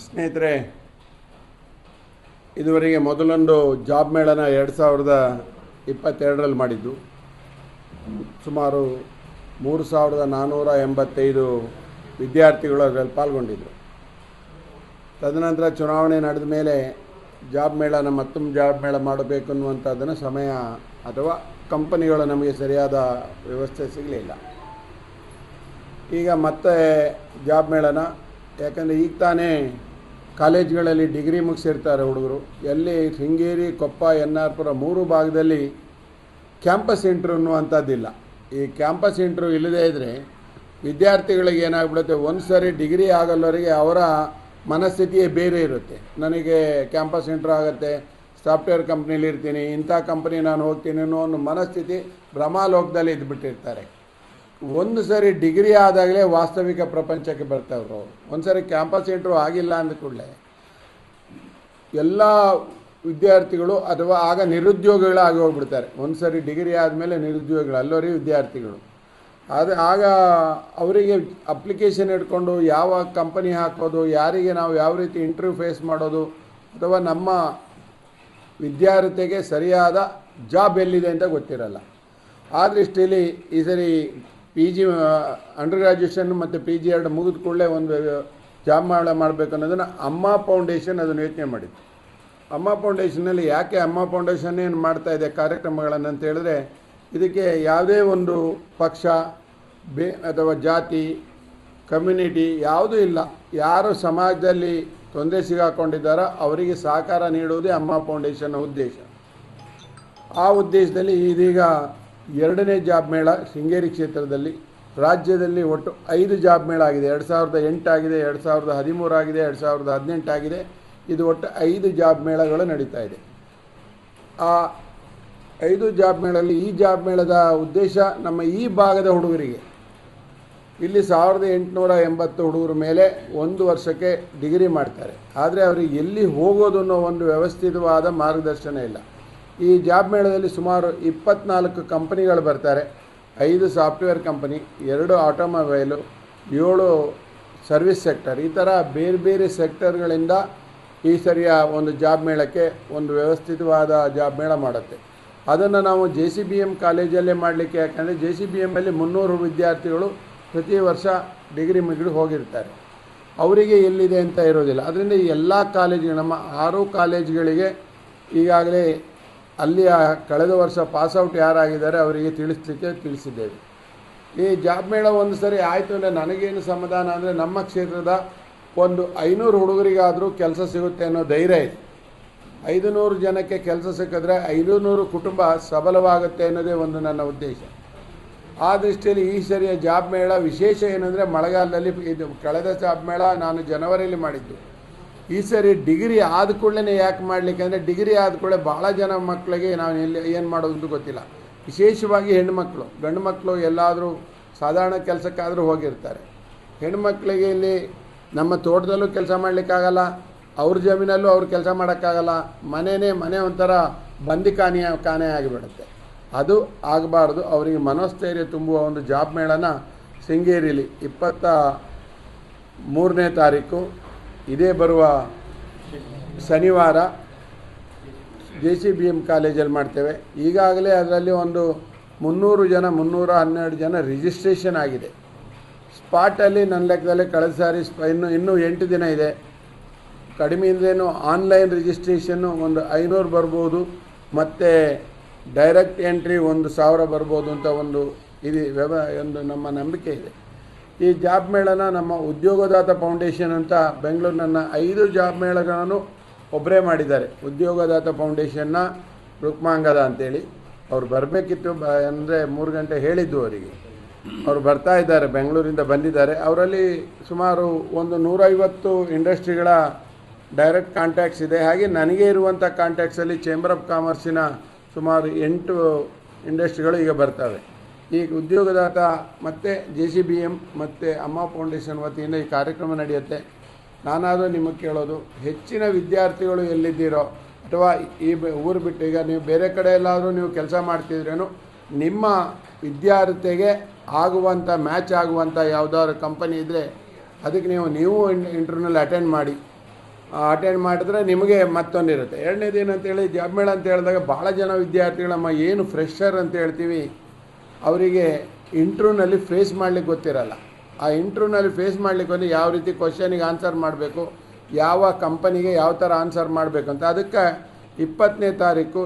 ಸ್ನೇಹಿತರೆ, ಇದುವರೆಗೆ ಮೊದಲೊಂದು ಜಾಬ್ ಮೇಳನ ಎರಡು ಸಾವಿರದ ಇಪ್ಪತ್ತೆರಡರಲ್ಲಿ ಮಾಡಿದ್ದು. ಸುಮಾರು ಮೂರು ಸಾವಿರದ ನಾನ್ನೂರ ಎಂಬತ್ತೈದು ವಿದ್ಯಾರ್ಥಿಗಳು ಅದರಲ್ಲಿ ಪಾಲ್ಗೊಂಡಿದ್ದರು ತದನಂತರ ಚುನಾವಣೆ ನಡೆದ ಮೇಲೆ ಜಾಬ್ ಮೇಳನ ಮತ್ತೊಮ್ಮೆ ಜಾಬ್ ಮೇಳ ಮಾಡಬೇಕು ಅನ್ನುವಂಥದ್ದನ್ನು ಸಮಯ ಅಥವಾ ಕಂಪನಿಗಳು ನಮಗೆ ಸರಿಯಾದ ವ್ಯವಸ್ಥೆ ಸಿಗಲಿಲ್ಲ. ಈಗ ಮತ್ತೆ ಜಾಬ್ ಮೇಳನ ಯಾಕಂದರೆ ಈಗ ತಾನೇ ಕಾಲೇಜ್ಗಳಲ್ಲಿ ಡಿಗ್ರಿ ಮುಗಿಸಿರ್ತಾರೆ ಹುಡುಗರು. ಎಲ್ಲಿ ಶೃಂಗೇರಿ, ಕೊಪ್ಪ ಎನ್ ಆರ್ ಪುರ ಮೂರು ಭಾಗದಲ್ಲಿ ಕ್ಯಾಂಪಸ್ ಇಂಟ್ರ್ಯೂ ಅನ್ನುವಂಥದ್ದಿಲ್ಲ. ಈ ಕ್ಯಾಂಪಸ್ ಇಂಟ್ರ್ಯೂ ಇಲ್ಲದೇ ಇದ್ದರೆ ವಿದ್ಯಾರ್ಥಿಗಳಿಗೆ ಏನಾಗ್ಬಿಡುತ್ತೆ, ಒಂದು ಸರಿ ಡಿಗ್ರಿ ಆಗಲ್ಲವರಿಗೆ ಅವರ ಮನಸ್ಥಿತಿಯೇ ಬೇರೆ ಇರುತ್ತೆ. ನನಗೆ ಕ್ಯಾಂಪಸ್ ಇಂಟ್ರ್ಯೂ ಆಗುತ್ತೆ, ಸಾಫ್ಟ್ವೇರ್ ಕಂಪ್ನೀಲಿ ಇರ್ತೀನಿ, ಇಂಥ ಕಂಪ್ನಿ ನಾನು ಹೋಗ್ತೀನಿ ಅನ್ನೋ ಒಂದು ಮನಸ್ಥಿತಿ ಭ್ರಮಾಲೋಕದಲ್ಲಿ ಇದ್ಬಿಟ್ಟಿರ್ತಾರೆ. ಒಂದು ಸರಿ ಡಿಗ್ರಿ ಆದಾಗಲೇ ವಾಸ್ತವಿಕ ಪ್ರಪಂಚಕ್ಕೆ ಬರ್ತಾವ್ರು. ಒಂದು ಸರಿ ಕ್ಯಾಂಪಸ್ ಇಂಟ್ರೂ ಆಗಿಲ್ಲ ಅಂದ ಕೂಡಲೇ ಎಲ್ಲ ವಿದ್ಯಾರ್ಥಿಗಳು ಅಥವಾ ಆಗ ನಿರುದ್ಯೋಗಿಗಳು ಆಗಿ ಹೋಗ್ಬಿಡ್ತಾರೆ. ಒಂದು ಸರಿ ಡಿಗ್ರಿ ಆದಮೇಲೆ ನಿರುದ್ಯೋಗಿಗಳು, ಅಲ್ಲೋರಿ ವಿದ್ಯಾರ್ಥಿಗಳು. ಆದರೆ ಆಗ ಅವರಿಗೆ ಅಪ್ಲಿಕೇಶನ್ ಇಟ್ಕೊಂಡು ಯಾವ ಕಂಪನಿ ಹಾಕೋದು, ಯಾರಿಗೆ ನಾವು ಯಾವ ರೀತಿ ಇಂಟರ್ವ್ಯೂ ಫೇಸ್ ಮಾಡೋದು ಅಥವಾ ನಮ್ಮ ವಿದ್ಯಾರ್ಥಿಗೆ ಸರಿಯಾದ ಜಾಬ್ ಎಲ್ಲಿದೆ ಅಂತ ಗೊತ್ತಿರಲ್ಲ. ಆ ದೃಷ್ಟಿಯಲ್ಲಿ ಈ ಸರಿ ಪಿ ಜಿ ಅಂಡರ್ ಗ್ರ್ಯಾಜುಯೇಷನ್ ಮತ್ತು ಪಿ ಜಿ ಎರಡು ಮುಗಿದ ಕೂಡಲೇ ಒಂದು ಜಾಬ್ ಮಾಡ ಮಾಡಬೇಕು ಅನ್ನೋದನ್ನು ಅಮ್ಮ ಫೌಂಡೇಶನ್ ಅದನ್ನು ಯೋಚನೆ ಮಾಡಿತ್ತು ಅಮ್ಮ ಫೌಂಡೇಶನಲ್ಲಿ ಯಾಕೆ ಅಮ್ಮ ಫೌಂಡೇಶನ್ ಏನು ಮಾಡ್ತಾ ಇದೆ ಕಾರ್ಯಕ್ರಮಗಳನ್ನು ಅಂತ ಹೇಳಿದ್ರೆ, ಇದಕ್ಕೆ ಯಾವುದೇ ಒಂದು ಪಕ್ಷ, ಬೇ, ಅಥವಾ ಜಾತಿ ಕಮ್ಯುನಿಟಿ ಯಾವುದೂ ಇಲ್ಲ. ಯಾರು ಸಮಾಜದಲ್ಲಿ ತೊಂದರೆ ಸಿಗಾಕೊಂಡಿದ್ದಾರೋ ಅವರಿಗೆ ಸಹಕಾರ ನೀಡುವುದೇ ಅಮ್ಮ ಫೌಂಡೇಶನ್ನ ಉದ್ದೇಶ. ಆ ಉದ್ದೇಶದಲ್ಲಿ ಇದೀಗ ಎರಡನೇ ಜಾಬ್ ಮೇಳ ಶೃಂಗೇರಿ ಕ್ಷೇತ್ರದಲ್ಲಿ. ರಾಜ್ಯದಲ್ಲಿ ಒಟ್ಟು ಐದು ಜಾಬ್ ಮೇಳ ಆಗಿದೆ. ಎರಡು ಸಾವಿರದ ಎಂಟಾಗಿದೆ ಎರಡು ಸಾವಿರದ ಹದಿಮೂರಾಗಿದೆ ಎರಡು ಸಾವಿರದ ಹದಿನೆಂಟಾಗಿದೆ ಇದು ಒಟ್ಟು ಐದು ಜಾಬ್ ಮೇಳಗಳು ನಡೀತಾ ಇದೆ. ಆ ಐದು ಜಾಬ್ ಮೇಳಲ್ಲಿ ಈ ಜಾಬ್ ಮೇಳದ ಉದ್ದೇಶ ನಮ್ಮ ಈ ಭಾಗದ ಹುಡುಗರಿಗೆ ಇಲ್ಲಿ ಸಾವಿರದ ಎಂಟುನೂರ ಎಂಬತ್ತು ಹುಡುಗರ ಮೇಲೆ ಒಂದು ವರ್ಷಕ್ಕೆ ಡಿಗ್ರಿ ಮಾಡ್ತಾರೆ. ಆದರೆ ಅವರಿಗೆ ಎಲ್ಲಿ ಹೋಗೋದು ಅನ್ನೋ ಒಂದು ವ್ಯವಸ್ಥಿತವಾದ ಮಾರ್ಗದರ್ಶನ ಇಲ್ಲ. ಈ ಜಾಬ್ ಮೇಳದಲ್ಲಿ ಸುಮಾರು ಇಪ್ಪತ್ನಾಲ್ಕು ಕಂಪನಿಗಳು ಬರ್ತಾರೆ. ಐದು ಸಾಫ್ಟ್ವೇರ್ ಕಂಪನಿ, ಎರಡು ಆಟೋಮೊಬೈಲು, ಏಳು ಸರ್ವಿಸ್ ಸೆಕ್ಟರ್. ಈ ಥರ ಬೇರೆ ಬೇರೆ ಸೆಕ್ಟರ್ಗಳಿಂದ ಈ ಸರಿಯ ಒಂದು ಜಾಬ್ ಮೇಳಕ್ಕೆ ಒಂದು ವ್ಯವಸ್ಥಿತವಾದ ಜಾಬ್ ಮೇಳ ಮಾಡುತ್ತೆ. ಅದನ್ನು ನಾವು ಜೆ ಸಿ ಬಿ ಎಂ ಕಾಲೇಜಲ್ಲೇ ಮಾಡಲಿಕ್ಕೆ, ಯಾಕಂದರೆ ಜೆ ಸಿ ಬಿ ಎಮ್ಮಲ್ಲಿ ಮುನ್ನೂರು ವಿದ್ಯಾರ್ಥಿಗಳು ಪ್ರತಿ ವರ್ಷ ಡಿಗ್ರಿ ಮುಗಿದು ಹೋಗಿರ್ತಾರೆ. ಅವರಿಗೆ ಎಲ್ಲಿದೆ ಅಂತ ಇರೋದಿಲ್ಲ. ಅದರಿಂದ ಎಲ್ಲ ಕಾಲೇಜು ನಮ್ಮ ಆರು ಕಾಲೇಜುಗಳಿಗೆ ಈಗಾಗಲೇ ಅಲ್ಲಿಯ ಕಳೆದ ವರ್ಷ ಪಾಸ್ಔಟ್ ಯಾರಾಗಿದ್ದಾರೆ ಅವರಿಗೆ ತಿಳಿಸ್ಲಿಕ್ಕೆ ತಿಳಿಸಿದ್ದೇವೆ. ಈ ಜಾಬ್ ಮೇಳ ಒಂದು ಸರಿ ಆಯಿತು ಅಂದರೆ ನನಗೇನು ಸಮಾಧಾನ ಅಂದರೆ ನಮ್ಮ ಕ್ಷೇತ್ರದ ಒಂದು ಐನೂರು ಹುಡುಗರಿಗಾದರೂ ಕೆಲಸ ಸಿಗುತ್ತೆ ಅನ್ನೋ ಧೈರ್ಯ ಇದೆ. ಐದು ನೂರು ಜನಕ್ಕೆ ಕೆಲಸ ಸಿಕ್ಕಿದ್ರೆ ಐದು ನೂರು ಕುಟುಂಬ ಸಬಲವಾಗುತ್ತೆ ಅನ್ನೋದೇ ಒಂದು ನನ್ನ ಉದ್ದೇಶ. ಆ ದೃಷ್ಟಿಯಲ್ಲಿ ಈ ಸರಿಯ ಜಾಬ್ ಮೇಳ ವಿಶೇಷ ಏನಂದರೆ ಮಳೆಗಾಲದಲ್ಲಿ ಇದು ಕಳೆದ ಜಾಬ್ ಮೇಳ ನಾನು ಜನವರಿಯಲ್ಲಿ ಮಾಡಿದ್ದು. ಈ ಸರಿ ಡಿಗ್ರಿ ಆದ ಕೂಡಲೇ ಯಾಕೆ ಮಾಡಲಿಕ್ಕೆ ಅಂದರೆ ಡಿಗ್ರಿ ಆದ ಕೂಡಲೇ ಭಾಳ ಜನ ಮಕ್ಕಳಿಗೆ ನಾವು ಎಲ್ಲಿ ಏನು ಮಾಡೋದು ಗೊತ್ತಿಲ್ಲ. ವಿಶೇಷವಾಗಿ ಹೆಣ್ಣುಮಕ್ಕಳು ಗಂಡು ಮಕ್ಕಳು ಎಲ್ಲಾದರೂ ಸಾಧಾರಣ ಕೆಲಸಕ್ಕಾದರೂ ಹೋಗಿರ್ತಾರೆ. ಹೆಣ್ಮಕ್ಳಿಗೆ ಇಲ್ಲಿ ನಮ್ಮ ತೋಟದಲ್ಲೂ ಕೆಲಸ ಮಾಡಲಿಕ್ಕಾಗಲ್ಲ, ಅವ್ರ ಜಮೀನಲ್ಲೂ ಅವ್ರು ಕೆಲಸ ಮಾಡೋಕ್ಕಾಗಲ್ಲ ಮನೆಯೇ ಮನೆ ಒಂಥರ ಬಂದಿ ಕಾನೆಯ ಕಾಣೆ ಆಗಿಬಿಡುತ್ತೆ. ಅದು ಆಗಬಾರ್ದು, ಅವರಿಗೆ ಮನೋಸ್ಥೈರ್ಯ ತುಂಬುವ ಒಂದು ಜಾಬ್ ಮೇಳನ ಶೃಂಗೇರಿಲಿ ಇಪ್ಪತ್ತ ಮೂರನೇ ತಾರೀಕು ಇದೇ ಬರುವ ಶನಿವಾರ ಜೆ ಸಿ ಬಿ ಎಂ ಕಾಲೇಜಲ್ಲಿ ಮಾಡ್ತೇವೆ. ಈಗಾಗಲೇ ಅದರಲ್ಲಿ ಒಂದು ಮುನ್ನೂರು ಜನ, ಮುನ್ನೂರ ಹನ್ನೆರಡು ಜನ ರಿಜಿಸ್ಟ್ರೇಷನ್ ಆಗಿದೆ. ಸ್ಪಾಟಲ್ಲಿ ನನ್ನ ಲೆಕ್ಕದಲ್ಲಿ ಕಳೆದ ಸಾರಿ ಸ್ಪ ಇನ್ನು, ಇನ್ನೂ ಎಂಟು ದಿನ ಇದೆ. ಕಡಿಮೆ ಕಡಿಮೆಯಿಂದೇನು ಆನ್ಲೈನ್ ರಿಜಿಸ್ಟ್ರೇಷನ್ನು ಒಂದು ಐನೂರು ಬರ್ಬೋದು. ಮತ್ತು ಡೈರೆಕ್ಟ್ ಎಂಟ್ರಿ ಒಂದು ಸಾವಿರ ಬರ್ಬೋದು ಅಂತ ಒಂದು ಇದು ವ್ಯವ ಒಂದು ನಮ್ಮ ನಂಬಿಕೆ ಇದೆ. ಈ ಜಾಬ್ ಮೇಳನ ನಮ್ಮ ಉದ್ಯೋಗದಾತ ಫೌಂಡೇಶನ್ ಅಂತ ಬೆಂಗಳೂರಿನ ಐದು ಜಾಬ್ ಮೇಳಗಳನ್ನು ಒಬ್ಬರೇ ಮಾಡಿದ್ದಾರೆ. ಉದ್ಯೋಗದಾತ ಫೌಂಡೇಶನ್ನ ರುಕ್ಮಾಂಗದ ಅಂತೇಳಿ. ಅವ್ರು ಬರಬೇಕಿತ್ತು, ಬ, ಅಂದರೆ ಮೂರು ಗಂಟೆ ಹೇಳಿದ್ದು ಅವರಿಗೆ. ಅವರು ಬರ್ತಾ ಇದ್ದಾರೆ, ಬೆಂಗಳೂರಿಂದ ಬಂದಿದ್ದಾರೆ. ಅವರಲ್ಲಿ ಸುಮಾರು ಒಂದು ನೂರೈವತ್ತು ಇಂಡಸ್ಟ್ರಿಗಳ ಡೈರೆಕ್ಟ್ ಕಾಂಟ್ಯಾಕ್ಟ್ಸ್ ಇದೆ. ಹಾಗೆ ನನಗೆ ಇರುವಂಥ ಕಾಂಟ್ಯಾಕ್ಟ್ಸಲ್ಲಿ ಚೇಂಬರ್ ಆಫ್ ಕಾಮರ್ಸಿನ ಸುಮಾರು ಎಂಟು ಇಂಡಸ್ಟ್ರಿಗಳು ಈಗ ಬರ್ತವೆ. ಈಗ ಉದ್ಯೋಗದಾತ ಮತ್ತು ಜೆ ಸಿ ಬಿ ಎಂ ಮತ್ತು ಅಮ್ಮ ಫೌಂಡೇಶನ್ ವತಿಯಿಂದ ಈ ಕಾರ್ಯಕ್ರಮ ನಡೆಯುತ್ತೆ. ನಾನಾದರೂ ನಿಮಗೆ ಕೇಳೋದು, ಹೆಚ್ಚಿನ ವಿದ್ಯಾರ್ಥಿಗಳು ಎಲ್ಲಿದ್ದೀರೋ ಅಥವಾ ಈ ಊರು ಬಿಟ್ಟು ಈಗ ನೀವು ಬೇರೆ ಕಡೆ ಎಲ್ಲಾದರೂ ನೀವು ಕೆಲಸ ಮಾಡ್ತಿದ್ರೇನು, ನಿಮ್ಮ ವಿದ್ಯಾರ್ಥಿಗೆ ಆಗುವಂಥ ಮ್ಯಾಚ್ ಆಗುವಂಥ ಯಾವುದಾದ್ರು ಕಂಪನಿ ಇದ್ದರೆ ಅದಕ್ಕೆ ನೀವು ನೀವು ಇಂಟರ್ನಲ್ಲಿ ಅಟೆಂಡ್ ಮಾಡಿ. ಅಟೆಂಡ್ ಮಾಡಿದ್ರೆ ನಿಮಗೆ ಮತ್ತೊಂದಿರುತ್ತೆ. ಎರಡನೇದು ಏನಂತೇಳಿ ಜಾಬ್ ಮೇಳ ಅಂತ ಹೇಳಿದಾಗ ಭಾಳ ಜನ ವಿದ್ಯಾರ್ಥಿಗಳಮ್ಮ, ಏನು ಫ್ರೆಶರ್ ಅಂತ ಹೇಳ್ತೀವಿ ಅವರಿಗೆ ಇಂಟ್ರ್ಯೂನಲ್ಲಿ ಫೇಸ್ ಮಾಡ್ಲಿಕ್ಕೆ ಗೊತ್ತಿರಲ್ಲ. ಆ ಇಂಟ್ರ್ಯೂನಲ್ಲಿ ಫೇಸ್ ಮಾಡ್ಲಿಕ್ಕೆ ಒಂದು ಯಾವ ರೀತಿ ಕ್ವಶನಿಗೆ ಆನ್ಸರ್ ಮಾಡಬೇಕು, ಯಾವ ಕಂಪನಿಗೆ ಯಾವ ಥರ ಆನ್ಸರ್ ಮಾಡಬೇಕು ಅಂತ. ಅದಕ್ಕೆ ಇಪ್ಪತ್ತನೇ ತಾರೀಕು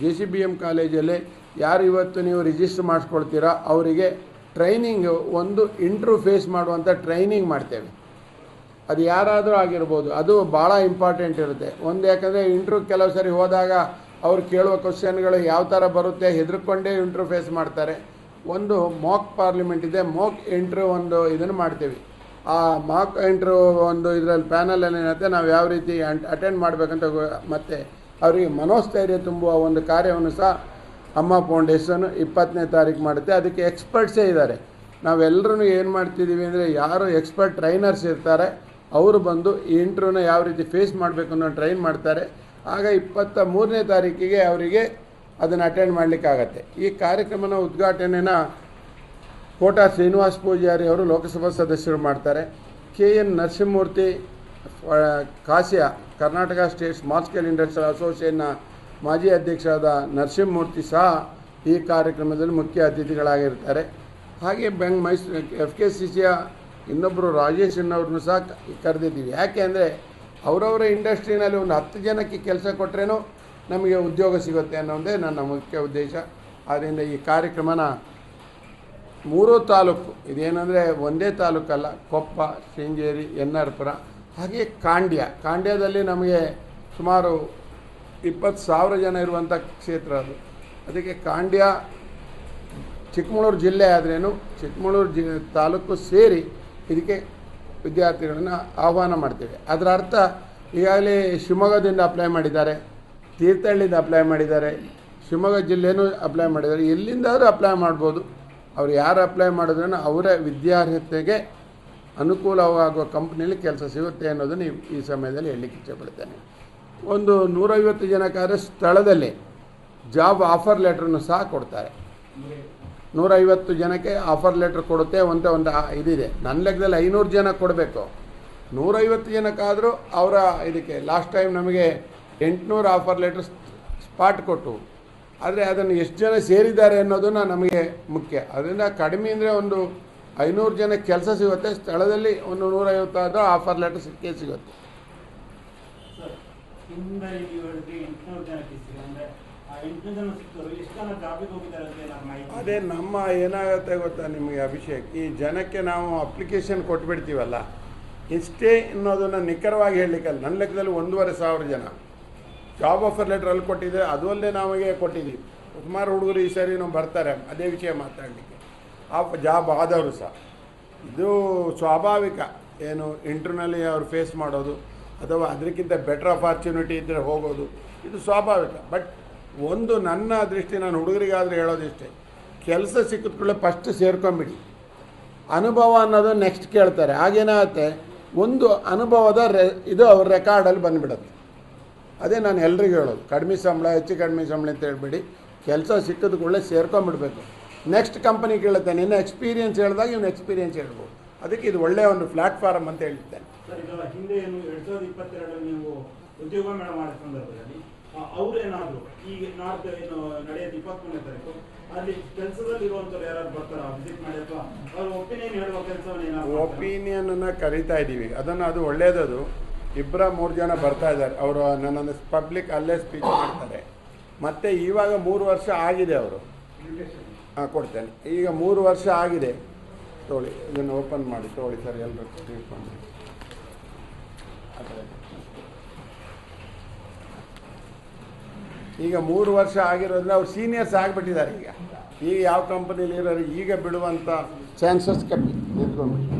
ಜೆ ಸಿ ಬಿ ಎಂ ಕಾಲೇಜಲ್ಲಿ ಯಾರು ಇವತ್ತು ನೀವು ರಿಜಿಸ್ಟರ್ ಮಾಡಿಸ್ಕೊಳ್ತೀರಾ, ಅವರಿಗೆ ಟ್ರೈನಿಂಗ್ ಒಂದು ಇಂಟ್ರ್ಯೂ ಫೇಸ್ ಮಾಡುವಂಥ ಟ್ರೈನಿಂಗ್ ಮಾಡ್ತೇವೆ. ಅದು ಯಾರಾದರೂ ಆಗಿರ್ಬೋದು, ಅದು ಭಾಳ ಇಂಪಾರ್ಟೆಂಟ್ ಇರುತ್ತೆ. ಒಂದು ಯಾಕಂದರೆ ಇಂಟ್ರ್ಯೂ ಕೆಲವು ಸರಿ ಹೋದಾಗ ಅವ್ರು ಕೇಳುವ ಕ್ವಶನ್ಗಳು ಯಾವ ಥರ ಬರುತ್ತೆ, ಹೆದರ್ಕೊಂಡೇ ಇಂಟ್ರ್ಯೂ ಫೇಸ್ ಮಾಡ್ತಾರೆ. ಒಂದು ಮಾಕ್ ಪಾರ್ಲಿಮೆಂಟ್ ಇದೆ ಮಾಕ್ ಇಂಟ್ರ್ಯೂ ಒಂದು ಇದನ್ನು ಮಾಡ್ತೀವಿ. ಆ ಮಾಕ್ ಇಂಟ್ರ್ಯೂ ಒಂದು ಇದರಲ್ಲಿ ಪ್ಯಾನಲಲ್ಲಿ ಏನಿರುತ್ತೆ ನಾವು ಯಾವ ರೀತಿ ಅಟೆಂಡ್ ಮಾಡಬೇಕಂತ ಮತ್ತು ಅವರಿಗೆ ಮನೋಸ್ಥೈರ್ಯ ತುಂಬುವ ಒಂದು ಕಾರ್ಯವನ್ನು ಸಹ ಅಮ್ಮ ಫೌಂಡೇಶನ್ ಇಪ್ಪತ್ತನೇ ತಾರೀಕು ಮಾಡುತ್ತೆ. ಅದಕ್ಕೆ ಎಕ್ಸ್ಪರ್ಟ್ಸೇ ಇದ್ದಾರೆ. ನಾವೆಲ್ಲರೂ ಏನು ಮಾಡ್ತಿದ್ದೀವಿ ಅಂದರೆ, ಯಾರು ಎಕ್ಸ್ಪರ್ಟ್ ಟ್ರೈನರ್ಸ್ ಇರ್ತಾರೆ, ಅವರು ಬಂದು ಈ ಇಂಟ್ರ್ಯೂನ ಯಾವ ರೀತಿ ಫೇಸ್ ಮಾಡಬೇಕು ಅನ್ನೋ ಟ್ರೈನ್ ಮಾಡ್ತಾರೆ. ಆಗ ಇಪ್ಪತ್ತ ಮೂರನೇ ತಾರೀಕಿಗೆ ಅವರಿಗೆ ಅದನ್ನು ಅಟೆಂಡ್ ಮಾಡಲಿಕ್ಕಾಗತ್ತೆ. ಈ ಕಾರ್ಯಕ್ರಮನ ಉದ್ಘಾಟನೆನ ಕೋಟಾ ಶ್ರೀನಿವಾಸ ಪೂಜಾರಿ ಅವರು ಲೋಕಸಭಾ ಸದಸ್ಯರು ಮಾಡ್ತಾರೆ. K N Narasimhamurthy ಕಾಸಿಯ, Karnataka state small scale industrial ಅಸೋಸಿಯೇಷನ್ನ ಮಾಜಿ ಅಧ್ಯಕ್ಷರಾದ ನರಸಿಂಹಮೂರ್ತಿ ಸಹ ಈ ಕಾರ್ಯಕ್ರಮದಲ್ಲಿ ಮುಖ್ಯ ಅತಿಥಿಗಳಾಗಿರ್ತಾರೆ. ಹಾಗೆ ಬೆಂಗ್ ಮೈಸೂರು, ಎಫ್ ಕೆ ಸಿ ಸಿಯ ಇನ್ನೊಬ್ಬರು ರಾಜೇಶ್ ಅನ್ನೋರನ್ನು ಸಹ ಕರೆದಿದ್ದೀವಿ. ಯಾಕೆ ಅಂದರೆ ಅವರವರ ಇಂಡಸ್ಟ್ರಿನಲ್ಲಿ ಒಂದು ಹತ್ತು ಜನಕ್ಕೆ ಕೆಲಸ ಕೊಟ್ಟರೇನೂ ನಮಗೆ ಉದ್ಯೋಗ ಸಿಗುತ್ತೆ ಅನ್ನೋದೇ ನನ್ನ ಮುಖ್ಯ ಉದ್ದೇಶ. ಆದ್ದರಿಂದ ಈ ಕಾರ್ಯಕ್ರಮನ ಮೂರೂ ತಾಲೂಕು, ಇದೇನೆಂದರೆ ಒಂದೇ ತಾಲೂಕಲ್ಲ, ಕೊಪ್ಪ, ಶೃಂಗೇರಿ, ಎನ್ನರ್ಪುರ, ಹಾಗೆ ಕಾಂಡ್ಯ. ಕಾಂಡ್ಯದಲ್ಲಿ ನಮಗೆ ಸುಮಾರು ಇಪ್ಪತ್ತು ಸಾವಿರ ಜನ ಇರುವಂಥ ಕ್ಷೇತ್ರ ಅದು. ಅದಕ್ಕೆ ಕಾಂಡ್ಯ ಚಿಕ್ಕಮಗಳೂರು ಜಿಲ್ಲೆ ಆದ್ರೇನು ಚಿಕ್ಕಮಗಳೂರು ಜಿ, ತಾಲೂಕು ಸೇರಿ ಇದಕ್ಕೆ ವಿದ್ಯಾರ್ಥಿಗಳನ್ನು ಆಹ್ವಾನ ಮಾಡ್ತೇವೆ. ಅದರ ಅರ್ಥ ಈಗಾಗಲೇ ಶಿವಮೊಗ್ಗದಿಂದ ಅಪ್ಲೈ ಮಾಡಿದ್ದಾರೆ. ತೀರ್ಥಹಳ್ಳಿಯಿಂದ ಅಪ್ಲೈ ಮಾಡಿದ್ದಾರೆ. ಶಿವಮೊಗ್ಗ ಜಿಲ್ಲೆಯೂ ಅಪ್ಲೈ ಮಾಡಿದ್ದಾರೆ. ಎಲ್ಲಿಂದಾದರೂ ಅಪ್ಲೈ ಮಾಡ್ಬೋದು? ಅವ್ರು ಯಾರು ಅಪ್ಲೈ ಮಾಡಿದ್ರೂ ಅವರ ವಿದ್ಯಾರ್ಹತೆಗೆ ಅನುಕೂಲವಾಗುವ ಕಂಪ್ನಿಯಲ್ಲಿ ಕೆಲಸ ಸಿಗುತ್ತೆ ಅನ್ನೋದನ್ನು ಈ- ಸಮಯದಲ್ಲಿ ಹೇಳಲಿಕ್ಕೆ ಇಷ್ಟಪಡ್ತೇನೆ ಒಂದು ನೂರೈವತ್ತು ಜನಕ್ಕಾದರೆ ಸ್ಥಳದಲ್ಲಿ ಜಾಬ್ ಆಫರ್ ಲೆಟ್ರನ್ನು ಸಹ ಕೊಡ್ತಾರೆ. ನೂರೈವತ್ತು ಜನಕ್ಕೆ ಆಫರ್ ಲೆಟ್ರ್ ಕೊಡುತ್ತೆ ಅಂತ ಒಂದು ಇದಿದೆ. ನನ್ನ ಲೆಕ್ಕದಲ್ಲಿ ಐನೂರು ಜನ ಕೊಡಬೇಕು. ನೂರೈವತ್ತು ಜನಕ್ಕಾದರೂ ಅವರ ಇದಕ್ಕೆ ಲಾಸ್ಟ್ ಟೈಮ್ ನಮಗೆ ಎಂಟುನೂರು ಆಫರ್ ಲೆಟರ್ ಸ್ಪಾಟ್ ಕೊಟ್ಟು. ಆದರೆ ಅದನ್ನು ಎಷ್ಟು ಜನ ಸೇರಿದ್ದಾರೆ ಅನ್ನೋದನ್ನು ನಮಗೆ ಮುಖ್ಯ. ಅದರಿಂದ ಕಡಿಮೆ ಅಂದರೆ ಒಂದು ಐನೂರು ಜನ ಕೆಲಸ ಸಿಗುತ್ತೆ ಸ್ಥಳದಲ್ಲಿ ಒಂದು ನೂರೈವತ್ತಾದರೂ ಆಫರ್ ಲೆಟರ್ ಸಿಕ್ಕೇ ಸಿಗುತ್ತೆ. ಅದೇ ನಮ್ಮ ಏನಾಗುತ್ತೆ ಗೊತ್ತಾ ನಿಮಗೆ ಅಭಿಷೇಕ್? ಈ ಜನಕ್ಕೆ ನಾವು ಅಪ್ಲಿಕೇಶನ್ ಕೊಟ್ಬಿಡ್ತೀವಲ್ಲ ಇಷ್ಟೇ ಅನ್ನೋದನ್ನು ನಿಖರವಾಗಿ ಹೇಳಲಿಕ್ಕಲ್ಲ ನನ್ನ ಲೆಕ್ಕದಲ್ಲಿ ಒಂದೂವರೆ ಸಾವಿರ ಜನ. ಜಾಬ್ ಆಫರ್ ಲೆಟರ್ ಅಲ್ಲಿ ಕೊಟ್ಟಿದ್ದೆ ಅದು ಅಲ್ಲದೆ ನಮಗೆ ಕೊಟ್ಟಿದ್ದೀವಿ ಸುಮಾರು ಹುಡುಗರು ಈ ಸರಿ ನಾವು ಬರ್ತಾರೆ. ಅದೇ ವಿಷಯ ಮಾತಾಡಲಿಕ್ಕೆ. ಆ ಜಾಬ್ ಆದವರು ಸಹ. ಇದು ಸ್ವಾಭಾವಿಕ. ಏನು ಇಂಟರ್ನಲಿ ಅವರು ಫೇಸ್ ಮಾಡೋದು, ಅಥವಾ ಅದಕ್ಕಿಂತ ಬೆಟರ್ ಅಪಾರ್ಚುನಿಟಿ ಇದ್ದರೆ ಹೋಗೋದು, ಇದು ಸ್ವಾಭಾವಿಕ. ಬಟ್ ಒಂದು ನನ್ನ ದೃಷ್ಟಿ, ನಾನು ಹುಡುಗರಿಗಾದರೆ ಹೇಳೋದಿಷ್ಟೇ. ಕೆಲಸ ಸಿಕ್ಕಿದ ಕೂಡಲೇ ಫಸ್ಟ್ ಸೇರ್ಕೊಂಬಿಡಿ ಅನುಭವ ಅನ್ನೋದು ನೆಕ್ಸ್ಟ್ ಕೇಳ್ತಾರೆ. ಆಗೇನಾಗುತ್ತೆ ಒಂದು ಅನುಭವದ ರೆ ಇದು ಅವ್ರ ರೆಕಾರ್ಡಲ್ಲಿ ಬಂದುಬಿಡುತ್ತೆ. ಅದೇ ನಾನು ಎಲ್ರಿಗೂ ಹೇಳೋದು ಕಡಿಮೆ ಸಂಬಳ ಹೆಚ್ಚು ಕಡಿಮೆ ಸಂಬಳ ಅಂತ ಹೇಳ್ಬೇಡಿ. ಕೆಲಸ ಸಿಕ್ಕಿದ ಕೂಡಲೇ ಸೇರ್ಕೊಂಬಿಡ್ಬೇಕು. ನೆಕ್ಸ್ಟ್ ಕಂಪನಿ ಕೇಳುತ್ತೆ ನಿನ್ನ ಎಕ್ಸ್ಪೀರಿಯನ್ಸ್ ಹೇಳಿದಾಗ ಇವನು ಎಕ್ಸ್ಪೀರಿಯನ್ಸ್ ಹೇಳ್ಬೋದು. ಅದಕ್ಕೆ ಇದು ಒಳ್ಳೆಯ ಒಂದು ಪ್ಲಾಟ್ಫಾರ್ಮ್ ಅಂತ ಹೇಳಿದ್ದೇನೆ. ಉದ್ಯೋಗ ಮೇಳ ಮಾಡಿದ ಸಂದರ್ಭದಲ್ಲಿ ಆ, ಅವ್ರೇನಾದ್ರು ಈಗ ನಾಡ್ದು ಏನು ನಡೆಯೋದು ಇಪ್ಪತ್ಮೂರನೇ ತಾರೀಕು ಅಲ್ಲಿ ಕೆಲಸದಲ್ಲಿ ಇರುವಂತವ್ರು ಯಾರು ಬರ್ತಾರ? ವಿಸಿಟ್ ಮಾಡಿ ಅಥವಾ ಅವ್ರ ಒಪಿನಿಯನ್ ಹೇಳುವ ಕೆಲಸವನ್ನು ಏನಾದ್ರು ಮಾಡ್ತಾರಾ? ಒಪಿನಿಯನನ್ನು ಕರಿತಾ ಇದ್ದೀವಿ ಅದನ್ನು ಅದು ಒಳ್ಳೆಯದದು ಇಬ್ಬರ ಮೂರು ಜನ ಬರ್ತಾ ಇದ್ದಾರೆ. ಅವರು ನನ್ನನ್ನು ಪಬ್ಲಿಕ್ ಅಲ್ಲೇ ಸ್ಪೀಚ್ ಮಾಡ್ತಾರೆ. ಮತ್ತು ಇವಾಗ ಮೂರು ವರ್ಷ ಆಗಿದೆ ಅವರು. ಹಾಂ, ಕೊಡ್ತೇನೆ. ಈಗ ಮೂರು ವರ್ಷ ಆಗಿದೆ. ತೋಳಿ, ಇದನ್ನು ಓಪನ್ ಮಾಡಿ. ತೋಳಿ ಸರ್ ಎಲ್ಲರೂ ತಿಳ್ಕೊಂಡು ಈಗ ಮೂರು ವರ್ಷ ಆಗಿರೋದ್ರಿಂದ ಅವ್ರು ಸೀನಿಯರ್ಸ್ ಆಗಿಬಿಟ್ಟಿದ್ದಾರೆ ಈಗ. ಈಗ ಯಾವ ಕಂಪನಿಲಿ ಇರೋರು ಈಗ ಬಿಡುವಂಥ ಚಾನ್ಸಸ್ ಕಮ್ಮಿ. ನಿಂತ್ಕೊಂಡ್ಬಿಟ್ಟು